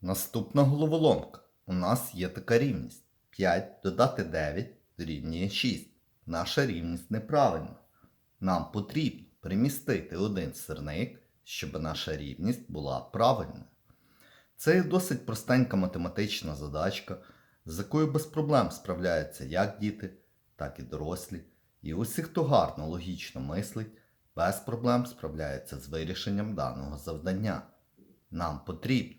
Наступна головоломка. У нас є така рівність. 5 додати 9 дорівнює 6. Наша рівність неправильна. Нам потрібно перемістити один сирник, щоб наша рівність була правильною. Це є досить простенька математична задачка, з якою без проблем справляються як діти, так і дорослі. І усі, хто гарно логічно мислить, без проблем справляються з вирішенням даного завдання. Нам потрібно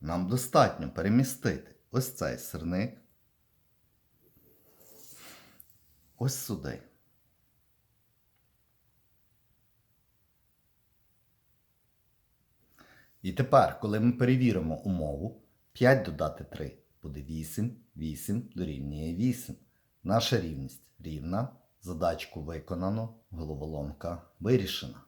нам достатньо перемістити ось цей сирник ось сюди. І тепер, коли ми перевіримо умову, 5 додати 3 буде 8, 8 дорівнює 8. Наша рівність рівна, задачку виконано, головоломка вирішена.